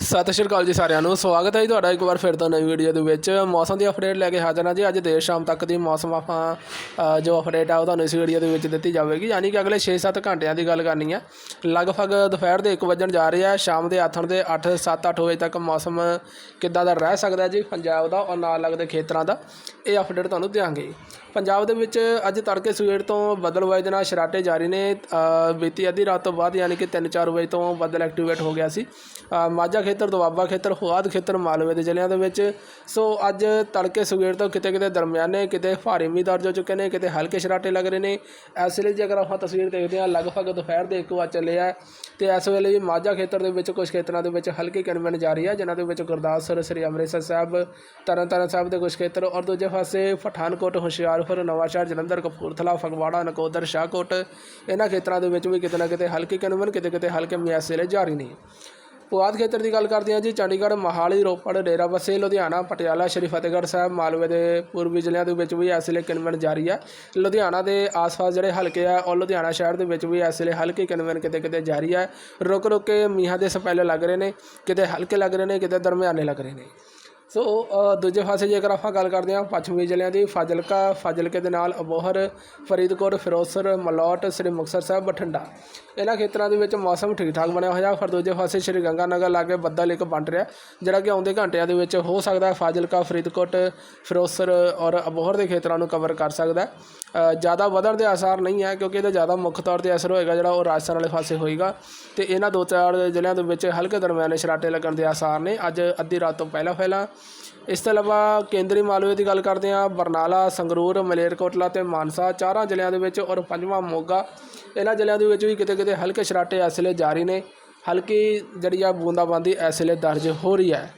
ਸਤਿ ਸ਼੍ਰੀ ਅਕਾਲ ਜੀ ਸਾਰਿਆਂ ਨੂੰ। ਸਵਾਗਤ ਹੈ ਜੀ ਤੁਹਾਡਾ ਇੱਕ ਵਾਰ ਫਿਰ ਤੋਂ ਨਵੀਂ ਵੀਡੀਓ ਦੇ ਵਿੱਚ। ਮੌਸਮ ਦੀ ਅਪਡੇਟ ਲੈ ਕੇ ਹਾਜ਼ਰ ਹਾਂ ਜੀ। ਅੱਜ ਦੇਰ ਸ਼ਾਮ ਤੱਕ ਦੀ ਮੌਸਮ ਆਪਾਂ ਜੋ ਅਪਡੇਟ ਆ ਉਹ ਤੁਹਾਨੂੰ ਇਸ ਵੀਡੀਓ ਦੇ ਵਿੱਚ ਦਿੱਤੀ ਜਾਵੇਗੀ। ਯਾਨੀ ਕਿ ਅਗਲੇ 6-7 ਘੰਟਿਆਂ ਦੀ ਗੱਲ ਕਰਨੀ ਹੈ ਲਗਭਗ ਦੁਪਹਿਰ ਦੇ 1 ਵਜਣ ਜਾ ਰਿਹਾ ਹੈ ਸ਼ਾਮ ਦੇ ਆਥਣ ਦੇ 8 7-8 ਵਜੇ ਤੱਕ ਮੌਸਮ ਕਿੱਦਾਂ ਦਾ ਰਹਿ ਸਕਦਾ ਜੀ? ਪੰਜਾਬ ਦਾ ਔਰ ਨਾਲ ਲੱਗਦੇ ਖੇਤਰਾਂ ਦਾ। ਇਹ ਅਪਡੇਟ ਤੁਹਾਨੂੰ ਦਿਆਂਗੇ। ਪੰਜਾਬ ਦੇ ਵਿੱਚ ਅੱਜ ਤੜਕੇ ਸਵੇਰ ਤੋਂ ਬੱਦਲ ਵਜੇ ਦੇ ਨਾਲ ਸ਼ਰਾਟੇ ਜਾਰੀ ਨੇ। ਬੀਤੀ ਅੱਧੀ ਰਾਤ ਤੋਂ ਬਾਅਦ ਯਾਨੀ ਕਿ 3-4 ਵਜੇ ਤੋਂ ਬੱਦਲ ਐਕਟੀਵੇਟ ਹੋ ਗਿਆ ਸੀ। ਮਾਝਾ ਖੇਤਰ, ਦੁਆਬਾ ਖੇਤਰ ਹੁਆਦ ਖੇਤਰ, ਮਾਲਵੇ ਦੇ ਜ਼ਿਲ੍ਹਿਆਂ ਦੇ ਵਿੱਚ। ਸੋ ਅੱਜ ਤੜਕੇ ਸਵੇਰ ਤੋਂ ਕਿਤੇ ਕਿਤੇ ਦਰਮਿਆਨੇ, ਕਿਤੇ ਭਾਰੀ ਮੀਂਹ ਦਰਜ ਹੋ ਚੁੱਕੇ ਨੇ, ਕਿਤੇ ਹਲਕੇ ਸ਼ਰਾਟੇ ਲੱਗ ਰਹੇ ਨੇ। ਇਸ ਵੇਲੇ ਜੇਕਰ ਆਪਾਂ ਤਸਵੀਰ ਦੇਖਦੇ ਹਾਂ, ਲਗਭਗ ਦੁਪਹਿਰ ਦੇ 1 ਵਜੇ ਚੱਲੇ ਆ। ਤੇ ਇਸ ਵੇਲੇ ਵੀ ਮਾਝਾ ਖੇਤਰ ਦੇ ਵਿੱਚ ਕੁਝ ਖੇਤਰਾਂ ਦੇ ਵਿੱਚ ਹਲਕੀ ਕਿਣਮਣ ਜਾਰੀ ਹੈ ਜਿਨ੍ਹਾਂ ਦੇ ਵਿੱਚ ਗੁਰਦਾਸਪੁਰ, ਸ੍ਰੀ ਅੰਮ੍ਰਿਤਸਰ ਸਾਹਿਬ, ਤਰਨਤਾਰਨ ਸਾਹਿਬ ਦੇ ਕੁਝ ਖੇਤਰ ਔਰ ਦੂਜੇ ਪਾਸੇ ਪਠਾਨਕੋਟ ਹੁਸ਼ਿਆਰ ਹੁਸ਼ਿਆਰਪੁਰ ਨਵਾਂਸ਼ਹਿਰ, ਜਲੰਧਰ, ਕਪੂਰਥਲਾ, ਫਗਵਾੜਾ, ਨਕੋਦਰ, ਸ਼ਾਹਕੋਟ, ਇਹਨਾਂ ਖੇਤਰਾਂ ਦੇ ਵਿੱਚ ਵੀ ਕਿਤੇ ਨਾ ਕਿਤੇ ਹਲਕੀ ਕਿਣਮਣ ਕਿਤੇ ਕਿਤੇ ਹਲਕੇ ਮੀਂਹ ਇਸ ਵੇਲੇ ਜਾਰੀ ਨੇ। ਪੁਆਧ ਖੇਤਰ ਦੀ ਗੱਲ ਕਰਦੇ ਹਾਂ ਜੀ, ਚੰਡੀਗੜ੍ਹ, ਮਹਾਲੀ, ਰੋਪੜ, ਡੇਰਾ ਬੱਸੇ, ਲੁਧਿਆਣਾ, ਪਟਿਆਲਾ, ਸ਼੍ਰੀ ਫਤਿਹਗੜ੍ਹ ਸਾਹਿਬ, ਮਾਲਵੇ ਦੇ ਪੂਰਬੀ ਜ਼ਿਲ੍ਹਿਆਂ ਦੇ ਵਿੱਚ ਵੀ ਇਸ ਵੇਲੇ ਕਿਨਵਨ ਜਾਰੀ ਹੈ ਲੁਧਿਆਣਾ ਦੇ ਆਸ-ਪਾਸ ਜਿਹੜੇ ਹਲਕੇ ਆ, ਉਹ ਲੁਧਿਆਣਾ ਸ਼ਹਿਰ ਦੇ ਵਿੱਚ ਵੀ ਇਸ ਵੇਲੇ ਹਲਕੀ ਕਿਨਵਨ ਕਿਤੇ ਕਿਤੇ ਜਾਰੀ ਹੈ ਰੁਕ ਰੁਕ ਕੇ ਮੀਂਹਾਂ ਦੇ ਸਪੈਲ ਲੱਗ ਰਹੇ ਨੇ, ਕਿਤੇ ਹਲਕੇ ਲੱਗ ਰਹੇ ਨੇ, ਕਿਤੇ ਦਰਮਿਆਨੇ ਲੱਗ ਰਹੇ ਨੇ। ਸੋ ਦੂਜੇ ਪਾਸੇ ਜੇਕਰ ਆਪਾਂ ਗੱਲ ਕਰਦੇ ਹਾਂ ਪੱਛਮੀ ਜ਼ਿਲ੍ਹਿਆਂ ਦੀ, ਫਾਜ਼ਿਲਕਾ, ਫਾਜ਼ਿਲਕੇ ਦੇ ਨਾਲ ਅਬੋਹਰ, ਫਰੀਦਕੋਟ, ਫਿਰੋਜ਼ਪੁਰ, ਮਲੌਟ, ਸ੍ਰੀ ਮੁਕਤਸਰ ਸਾਹਿਬ, ਬਠਿੰਡਾ। ਇਹਨਾਂ ਖੇਤਰਾਂ ਦੇ ਵਿੱਚ ਮੌਸਮ ਠੀਕ ਠਾਕ ਬਣਿਆ ਹੋਇਆ। ਪਰ ਦੂਜੇ ਪਾਸੇ ਸ਼੍ਰੀ ਗੰਗਾ ਨਗਰ ਲਾਗੇ ਬੱਦਲ ਇੱਕ ਬਣ ਰਿਹਾ, ਜਿਹੜਾ ਕਿ ਆਉਂਦੇ ਘੰਟਿਆਂ ਦੇ ਵਿੱਚ ਹੋ ਸਕਦਾ ਫਾਜ਼ਿਲਕਾ, ਫਰੀਦਕੋਟ, ਫਿਰੋਜ਼ਪੁਰ ਔਰ ਅਬੋਹਰ ਦੇ ਖੇਤਰਾਂ ਨੂੰ ਕਵਰ ਕਰ ਸਕਦਾ ਜ਼ਿਆਦਾ ਵਧਣ ਦੇ ਆਸਾਰ ਨਹੀਂ ਹੈ, ਕਿਉਂਕਿ ਇਹਦਾ ਜ਼ਿਆਦਾ ਮੁੱਖ ਤੌਰ ਤੇ ਅਸਰ ਹੋਏਗਾ ਜਿਹੜਾ ਉਹ ਰਾਜਸਥਾਨ ਵਾਲੇ ਪਾਸੇ ਹੋਏਗਾ। ਤੇ ਇਹਨਾਂ ਦੋ ਚਾਰ ਜ਼ਿਲ੍ਹਿਆਂ ਦੇ ਵਿੱਚ ਹਲਕੇ ਦਰਮਿਆਨੇ ਸ਼ਰਾਟੇ ਲੱਗਣ ਦੇ ਆਸਾਰ ਨੇ। ਅੱਜ ਅੱਧੀ ਰਾਤ ਤੋਂ ਪਹਿਲਾਂ ਪਹਿਲਾਂ ਇਸ ਤੋਂ ਇਲਾਵਾ ਕੇਂਦਰੀ ਮਾਲਵੇ ਦੀ ਗੱਲ ਕਰਦੇ ਹਾਂ, ਬਰਨਾਲਾ, ਸੰਗਰੂਰ, ਮਲੇਰਕੋਟਲਾ ਤੇ ਮਾਨਸਾ, ਚਾਰਾਂ ਜ਼ਿਲ੍ਹਿਆਂ ਦੇ ਵਿੱਚ ਔਰ ਪੰਜਵਾਂ ਮੋਗਾ। ਇਹਨਾਂ ਜ਼ਿਲ੍ਹਿਆਂ ਦੇ ਵਿੱਚ ਵੀ ਕਿਤੇ ਕਿਤੇ ਹਲਕੇ ਸ਼ਰਾਟੇ ਇਸ ਵੇਲੇ ਜਾਰੀ ਨੇ। ਹਲਕੀ ਜਿਹੜੀ ਆ ਬੂੰਦਾਬਾਂਦੀ ਇਸ ਵੇਲੇ ਦਰਜ ਹੋ ਰਹੀ ਹੈ।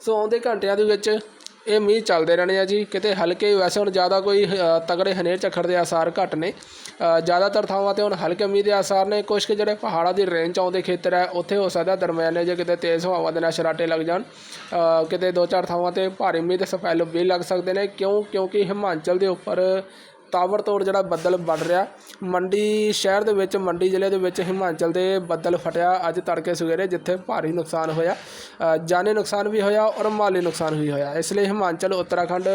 ਸੋ ਆਉਂਦੇ ਘੰਟਿਆਂ ਦੇ ਵਿੱਚ ਇਹ ਮੀਂਹ ਚੱਲਦੇ ਰਹਿਣੇ ਆ ਜੀ। ਕਿਤੇ ਹਲਕੇ ਵੈਸੇ ਹੁਣ ਜ਼ਿਆਦਾ ਕੋਈ ਤਗੜੇ ਹਨੇਰ ਝੱਖੜ ਦੇ ਆਸਾਰ ਘੱਟ ਨੇ। ਜ਼ਿਆਦਾਤਰ ਥਾਵਾਂ ਤੇ ਹੁਣ ਹਲਕੇ ਮੀਂਹ ਦੇ ਆਸਾਰ ਨੇ। ਕੁਝ ਕਿ ਜਿਹੜੇ ਪਹਾੜਾਂ ਦੀ ਰੇਂਜ 'ਚ ਆਉਂਦੇ ਖੇਤਰ ਹੈ। ਉੱਥੇ ਹੋ ਸਕਦਾ ਦਰਮਿਆਨੇ ਜੇ ਕਿਤੇ ਤੇਜ਼ ਹਵਾਵਾਂ ਦੇ ਨਾਲ ਸ਼ਰਾਟੇ ਲੱਗ ਜਾਣ। ਕਿਤੇ ਦੋ ਚਾਰ ਥਾਵਾਂ ਤੇ ਭਾਰੀ ਮੀਂਹ ਦੇ ਸਪੈਲ ਵੀ ਲੱਗ ਸਕਦੇ ਨੇ। ਕਿਉਂ? ਕਿਉਂਕਿ ਹਿਮਾਚਲ ਦੇ ਉੱਪਰ ਤਾਬੜਤੋੜ ਜਿਹੜਾ ਬੱਦਲ ਬਣ ਰਿਹਾ। ਮੰਡੀ ਸ਼ਹਿਰ ਦੇ ਵਿੱਚ, ਮੰਡੀ ਜ਼ਿਲ੍ਹੇ ਦੇ ਵਿੱਚ ਹਿਮਾਚਲ ਦੇ ਬੱਦਲ ਫਟਿਆ। ਅੱਜ ਤੜਕੇ ਸਵੇਰੇ ਜਿੱਥੇ ਭਾਰੀ ਨੁਕਸਾਨ ਹੋਇਆ। ਜਾਨੀ ਨੁਕਸਾਨ ਵੀ ਹੋਇਆ ਔਰ ਮਾਲੀ ਨੁਕਸਾਨ ਵੀ ਹੋਇਆ। ਇਸ ਲਈ ਹਿਮਾਚਲ, ਉੱਤਰਾਖੰਡ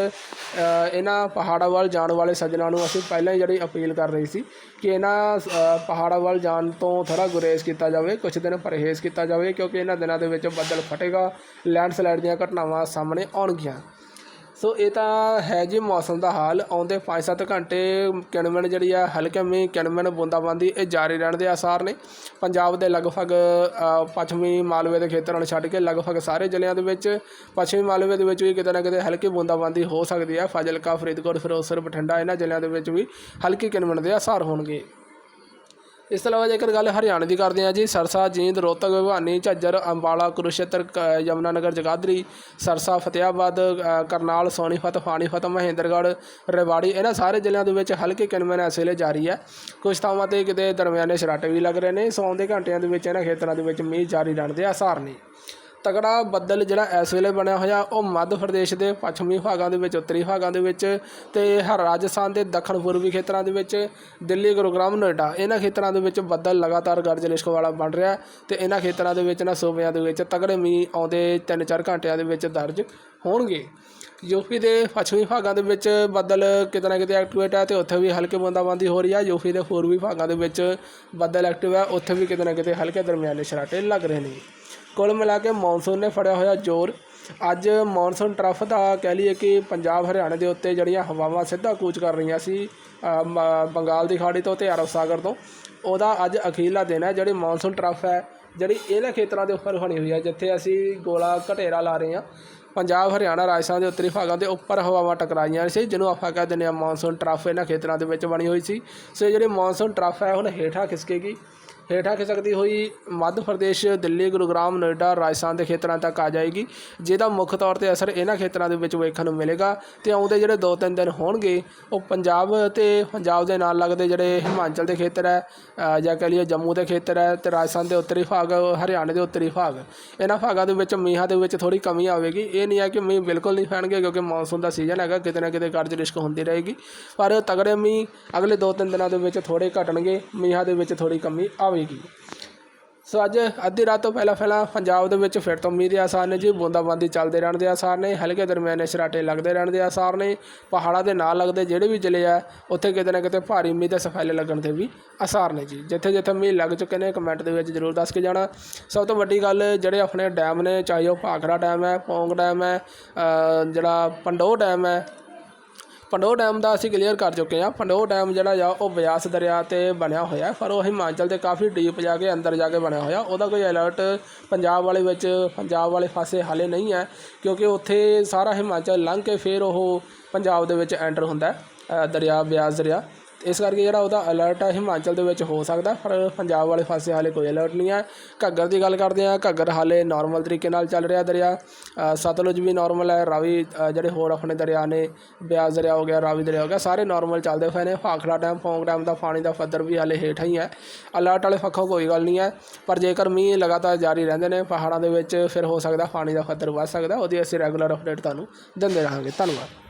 ਇਹਨਾਂ ਪਹਾੜਾਂ ਵੱਲ ਜਾਣ ਵਾਲੇ ਸੱਜਣਾਂ ਨੂੰ ਅਸੀਂ ਪਹਿਲਾਂ ਹੀ ਜਿਹੜੀ ਅਪੀਲ ਕਰ ਰਹੀ ਸੀ ਕਿ ਇਹਨਾਂ ਪਹਾੜਾਂ ਵੱਲ ਜਾਣ ਤੋਂ ਥੋੜਾ ਗੁਰੇਜ਼ ਕੀਤਾ ਜਾਵੇ ਕੁਝ ਦਿਨ ਪਰਹੇਜ਼ ਕੀਤਾ ਜਾਵੇ ਕਿਉਂਕਿ ਇਹਨਾਂ ਦਿਨਾਂ ਦੇ ਵਿੱਚ ਬੱਦਲ ਫਟੇਗਾ। ਲੈਂਡਸਲਾਈਡ ਦੀਆਂ ਘਟਨਾਵਾਂ ਸਾਹਮਣੇ ਆਉਣਗੀਆਂ। ਸੋ ਇਹ ਤਾਂ ਹੈ ਜੀ ਮੌਸਮ ਦਾ ਹਾਲ। ਆਉਂਦੇ 5-7 ਘੰਟੇ ਕਿਣਮਣ ਜਿਹੜੀ ਆ, ਹਲਕੇ ਮੀਂਹ ਕਿਣਮਣ ਬੂੰਦਾਬਾਂਦੀ, ਇਹ ਜਾਰੀ ਰਹਿਣ ਦੇ ਆਸਾਰ ਨੇ। ਪੰਜਾਬ ਦੇ ਲਗਭਗ ਪੱਛਮੀ ਮਾਲਵੇ ਦੇ ਖੇਤਰਾਂ ਨੂੰ ਛੱਡ ਕੇ ਲਗਭਗ ਸਾਰੇ ਜ਼ਿਲ੍ਹਿਆਂ ਦੇ ਵਿੱਚ, ਪੱਛਮੀ ਮਾਲਵੇ ਦੇ ਵਿੱਚ ਵੀ ਕਿਤੇ ਨਾ ਕਿਤੇ ਹਲਕੀ ਬੂੰਦਾਬਾਂਦੀ ਹੋ ਸਕਦੀ ਹੈ ਫਾਜ਼ਿਲਕਾ, ਫਰੀਦਕੋਟ, ਫਿਰੋਜ਼ਪੁਰ, ਬਠਿੰਡਾ, ਇਹਨਾਂ ਜ਼ਿਲ੍ਹਿਆਂ ਦੇ ਵਿੱਚ ਵੀ ਹਲਕੀ ਕਿਣਮਣ ਦੇ ਆਸਾਰ ਹੋਣਗੇ। ਇਸ ਤੋਂ ਇਲਾਵਾ ਜੇਕਰ ਗੱਲ ਹਰਿਆਣਾ ਦੀ ਕਰਦੇ ਹਾਂ ਜੀ, ਸਰਸਾ, ਜੀਂਦ, ਰੋਹਤਕ, ਭਿਵਾਨੀ, ਝੱਜਰ, ਅੰਬਾਲਾ ਕੁਰੂਸ਼ੇਤਰ ਕ- ਯਮੁਨਾਨਗਰ ਜਗਾਦਰੀ, ਸਰਸਾ ਫਤਿਆਬਾਦ ਕਰਨਾਲ, ਸੋਨੀਪਤ, ਫਾਨੀਪਤ, ਮਹੇਂਦਰਗੜ੍ਹ, ਰੇਵਾੜੀ, ਇਹਨਾਂ ਸਾਰੇ ਜ਼ਿਲ੍ਹਿਆਂ ਦੇ ਵਿੱਚ ਹਲਕੇ ਕਿਨਮਨ ਇਸ ਵੇਲੇ ਜਾਰੀ ਹੈ। ਕੁਝ ਥਾਵਾਂ ਤੇ ਕਿਤੇ ਦਰਮਿਆਨੇ ਸ਼ਰਾਟੇ ਵੀ ਲੱਗ ਰਹੇ ਨੇ। ਸੌਣ ਦੇ ਘੰਟਿਆਂ ਦੇ ਵਿੱਚ ਇਹਨਾਂ ਖੇਤਰਾਂ ਦੇ ਵਿੱਚ ਮੀਂਹ ਜਾਰੀ ਰਹਿਣ ਦੇ ਆਸਾਰ ਨੇ। ਤਗੜਾ ਬੱਦਲ ਜਿਹੜਾ ਇਸ ਵੇਲੇ ਬਣਿਆ ਹੋਇਆ, ਉਹ ਮੱਧ ਪ੍ਰਦੇਸ਼ ਦੇ ਪੱਛਮੀ ਭਾਗਾਂ ਦੇ ਵਿੱਚ, ਉੱਤਰੀ ਭਾਗਾਂ ਦੇ ਵਿੱਚ ਤੇ ਹਰ ਰਾਜਸਥਾਨ ਦੇ ਦੱਖਣ ਪੂਰਬੀ ਖੇਤਰਾਂ ਦੇ ਵਿੱਚ, ਦਿੱਲੀ, ਗੁਰੂਗ੍ਰਾਮ, ਨੋਇਡਾ, ਇਹਨਾਂ ਖੇਤਰਾਂ ਦੇ ਵਿੱਚ ਬੱਦਲ ਲਗਾਤਾਰ ਗਰਜ ਲਿਸ਼ਕ ਵਾਲਾ ਬਣ ਰਿਹਾ ਤੇ ਇਹਨਾਂ ਖੇਤਰਾਂ ਦੇ ਵਿੱਚ ਨਾ ਸੂਬਿਆਂ ਦੇ ਵਿੱਚ ਤਗੜੇ ਮੀਂਹ ਆਉਂਦੇ 3-4 ਘੰਟਿਆਂ ਦੇ ਵਿੱਚ ਦਰਜ ਹੋਣਗੇ। ਯੂਪੀ ਦੇ ਪੱਛਮੀ ਭਾਗਾਂ ਦੇ ਵਿੱਚ ਬੱਦਲ ਕਿਤੇ ਨਾ ਕਿਤੇ ਐਕਟੀਵੇਟ ਹੈ ਤੇ ਉੱਥੇ ਵੀ ਹਲਕੇ ਬੂੰਦਾਬਾਂਦੀ ਹੋ ਰਹੀ ਹੈ ਯੂਪੀ ਦੇ ਪੂਰਬੀ ਭਾਗਾਂ ਦੇ ਵਿੱਚ ਬੱਦਲ ਐਕਟਿਵ ਹੈ ਉੱਥੇ ਵੀ ਕਿਤੇ ਨਾ ਕਿਤੇ ਹਲਕੇ ਦਰਮਿਆਨੇ ਸ਼ਰਾਟੇ ਲੱਗ ਰਹੇ ਨੇ। ਕੁੱਲ ਮਿਲਾ ਕੇ ਮੌਨਸੂਨ ਨੇ ਫੜਿਆ ਹੋਇਆ ਜ਼ੋਰ। ਅੱਜ ਮੌਨਸੂਨ ਟਰਫ ਦਾ ਕਹਿ ਲਈਏ ਕਿ ਪੰਜਾਬ ਹਰਿਆਣਾ ਦੇ ਉੱਤੇ ਜਿਹੜੀਆਂ ਹਵਾਵਾਂ ਸਿੱਧਾ ਕੂਚ ਕਰ ਰਹੀਆਂ ਸੀ ਬੰਗਾਲ ਦੀ ਖਾੜੀ ਤੋਂ ਤੇ ਅਰਬ ਸਾਗਰ ਤੋਂ, ਉਹਦਾ ਅੱਜ ਅਖੀਰਲਾ ਦਿਨ ਹੈ। ਜਿਹੜੀ ਮੌਨਸੂਨ ਟਰਫ ਹੈ, ਜਿਹੜੀ ਇਹਨਾਂ ਖੇਤਰਾਂ ਦੇ ਉੱਪਰ ਬਣੀ ਹੋਈ ਹੈ, ਜਿੱਥੇ ਅਸੀਂ ਗੋਲਾ ਘਟੇਰਾ ਲਾ ਰਹੇ ਹਾਂ, ਪੰਜਾਬ, ਹਰਿਆਣਾ, ਰਾਜਸਥਾਨ ਦੇ ਉੱਤਰੀ ਭਾਗਾਂ ਦੇ ਉੱਪਰ ਹਵਾਵਾਂ ਟਕਰਾਈਆਂ ਸੀ, ਜਿਹਨੂੰ ਆਪਾਂ ਕਹਿ ਦਿੰਦੇ ਹਾਂ ਮੌਨਸੂਨ ਟਰਫ ਇਹਨਾਂ ਖੇਤਰਾਂ ਦੇ ਵਿੱਚ ਬਣੀ ਹੋਈ ਸੀ। ਸੋ ਇਹ ਜਿਹੜੀ ਮੌਨਸੂਨ ਟਰਫ ਹੈ, ਹੁਣ ਹੇਠਾਂ ਖਿਸਕੇਗੀ। ਹੇਠਾਂ ਖਿਸਕਦੀ ਹੋਈ ਮੱਧ ਪ੍ਰਦੇਸ਼, ਦਿੱਲੀ, ਗੁਰੂਗ੍ਰਾਮ, ਨੋਇਡਾ, ਰਾਜਸਥਾਨ ਦੇ ਖੇਤਰਾਂ ਤੱਕ ਆ ਜਾਏਗੀ। ਜਿਹਦਾ ਮੁੱਖ ਤੌਰ ਤੇ ਅਸਰ ਇਹਨਾਂ ਖੇਤਰਾਂ ਦੇ ਵਿੱਚ ਵੇਖਣ ਨੂੰ ਮਿਲੇਗਾ ਤੇ ਆਉਂਦੇ ਜਿਹੜੇ 2-3 ਦਿਨ ਹੋਣਗੇ, ਉਹ ਪੰਜਾਬ ਤੇ ਪੰਜਾਬ ਦੇ ਨਾਲ ਲੱਗਦੇ ਜਿਹੜੇ ਹਿਮਾਚਲ ਦੇ ਖੇਤਰ ਹੈ ਜਾਂ ਕਹਿ ਲਈਏ ਜੰਮੂ ਦੇ ਖੇਤਰ ਹੈ ਤੇ ਰਾਜਸਥਾਨ ਦੇ ਉੱਤਰੀ ਭਾਗ, ਹਰਿਆਣੇ ਦੇ ਉੱਤਰੀ ਭਾਗ। ਇਹਨਾਂ ਭਾਗਾਂ ਦੇ ਵਿੱਚ ਮੀਂਹਾਂ ਦੇ ਵਿੱਚ ਥੋੜੀ ਕਮੀ ਆਵੇਗੀ। ਇਹ ਨਹੀਂ ਹੈ ਕਿ ਮੀਂਹ ਬਿਲਕੁਲ ਨਹੀਂ ਪੈਣਗੇ ਕਿਉਂਕਿ ਮੌਨਸੂਨ ਦਾ ਸੀਜ਼ਨ ਹੈਗਾ, ਕਿਤੇ ਨਾ ਕਿਤੇ ਗਰਜ ਰਿਸ਼ਕ ਹੁੰਦੀ ਰਹੇਗੀ। ਪਰ ਤਗੜੇ ਮੀਂਹ ਅਗਲੇ 2-3 ਦਿਨਾਂ ਦੇ ਵਿੱਚ ਥੋੜੇ ਘਟਣਗੇ, ਮੀਂਹਾਂ ਦੇ ਵਿੱਚ ਥੋੜੀ ਕਮੀ ਆ ਆਵੇਗੀ। ਸੋ ਅੱਜ ਅੱਧੀ ਰਾਤ ਤੋਂ ਪਹਿਲਾਂ ਪਹਿਲਾਂ ਪੰਜਾਬ ਦੇ ਵਿੱਚ ਫਿਰ ਤੋਂ ਮੀਂਹ ਦੇ ਆਸਾਰ ਨੇ ਜੀ, ਬੂੰਦਾਬਾਂਦੀ ਚੱਲਦੇ ਰਹਿਣ ਦੇ ਆਸਾਰ ਨੇ, ਹਲਕੇ ਦਰਮਿਆਨੇ ਛਰਾਟੇ ਲੱਗਦੇ ਰਹਿਣ ਦੇ ਆਸਾਰ ਨੇ, ਪਹਾੜਾਂ ਦੇ ਨਾਲ ਲੱਗਦੇ ਜਿਹੜੇ ਵੀ ਜ਼ਿਲ੍ਹੇ ਆ, ਉੱਥੇ ਕਿਤੇ ਨਾ ਕਿਤੇ ਭਾਰੀ ਮੀਂਹ ਦੇ ਸਫੈਲੇ ਲੱਗਣ ਦੇ ਵੀ ਆਸਾਰ ਨੇ ਜੀ। ਜਿੱਥੇ ਜਿੱਥੇ ਮੀਂਹ ਲੱਗ ਚੁੱਕੇ ਨੇ, ਕਮੈਂਟ ਦੇ ਵਿੱਚ ਜ਼ਰੂਰ ਦੱਸ ਕੇ ਜਾਣਾ। ਸਭ ਤੋਂ ਵੱਡੀ ਗੱਲ ਜਿਹੜੇ ਆਪਣੇ ਡੈਮ ਨੇ, ਚਾਹੇ ਉਹ ਭਾਖੜਾ ਡੈਮ ਹੈ, ਪੌਂਗ ਡੈਮ ਹੈ ਜਿਹੜਾ ਪੰਡੋ ਡੈਮ ਹੈ ਪੰਡੋ ਡੈਮ ਦਾ ਅਸੀਂ ਕਲੀਅਰ ਕਰ ਚੁੱਕੇ ਹਾਂ। ਪੰਡੋ ਡੈਮ ਜਿਹੜਾ ਆ, ਉਹ ਬਿਆਸ ਦਰਿਆ ਤੇ ਬਣਿਆ ਹੋਇਆ ਪਰ ਉਹ ਹਿਮਾਚਲ ਦੇ ਕਾਫੀ ਡੀਪ ਜਾ ਕੇ ਅੰਦਰ ਜਾ ਕੇ ਬਣਿਆ ਹੋਇਆ। ਉਹਦਾ ਕੋਈ ਅਲਰਟ ਪੰਜਾਬ ਵਾਲੇ ਵਿੱਚ, ਪੰਜਾਬ ਵਾਲੇ ਪਾਸੇ ਹਾਲੇ ਨਹੀਂ ਹੈ। ਕਿਉਂਕਿ ਉੱਥੇ ਸਾਰਾ ਹਿਮਾਚਲ ਲੰਘ ਕੇ ਫਿਰ ਉਹ ਪੰਜਾਬ ਦੇ ਵਿੱਚ ਐਂਟਰ ਹੁੰਦਾ ਦਰਿਆ, ਬਿਆਸ ਦਰਿਆ। ਇਸ ਕਰਕੇ ਜਿਹੜਾ ਉਹਦਾ ਅਲਰਟ ਹੈ ਹਿਮਾਚਲ ਦੇ ਵਿੱਚ ਹੋ ਸਕਦਾ, ਪਰ ਪੰਜਾਬ ਵਾਲੇ ਪਾਸੇ ਹਾਲੇ ਕੋਈ ਅਲਰਟ ਨਹੀਂ ਹੈ ਘੱਗਰ ਦੀ ਗੱਲ ਕਰਦੇ ਹਾਂ, ਘੱਗਰ ਹਾਲੇ ਨਾਰਮਲ ਤਰੀਕੇ ਨਾਲ ਚੱਲ ਰਿਹਾ ਦਰਿਆ। ਸਤਲੁਜ ਵੀ ਨਾਰਮਲ ਹੈ, ਰਾਵੀ ਜਿਹੜੇ ਹੋਰ ਆਪਣੇ ਦਰਿਆ ਨੇ, ਬਿਆਸ ਦਰਿਆ ਹੋ ਗਿਆ, ਰਾਵੀ ਦਰਿਆ ਹੋ ਗਿਆ, ਸਾਰੇ ਨਾਰਮਲ ਚੱਲਦੇ ਪਏ ਨੇ। ਭਾਖੜਾ ਡੈਮ ਪੌਂਗ ਡੈਮ ਦਾ ਪਾਣੀ ਦਾ ਪੱਧਰ ਵੀ ਹਾਲੇ ਹੇਠਾਂ ਹੀ ਹੈ। ਅਲਰਟ ਵਾਲੇ ਪੱਖੋਂ ਕੋਈ ਗੱਲ ਨਹੀਂ ਹੈ, ਪਰ ਜੇਕਰ ਮੀਂਹ ਲਗਾਤਾਰ ਜਾਰੀ ਰਹਿੰਦੇ ਨੇ, ਪਹਾੜਾਂ ਦੇ ਵਿੱਚ ਫਿਰ ਹੋ ਸਕਦਾ ਪਾਣੀ ਦਾ ਪੱਧਰ ਵੱਧ ਸਕਦਾ। ਉਹਦੀ ਅਸੀਂ ਰੈਗੂਲਰ ਅਪਡੇਟ ਤੁਹਾਨੂੰ ਦਿੰਦੇ ਰਹਾਂਗੇ। ਧੰਨਵਾਦ।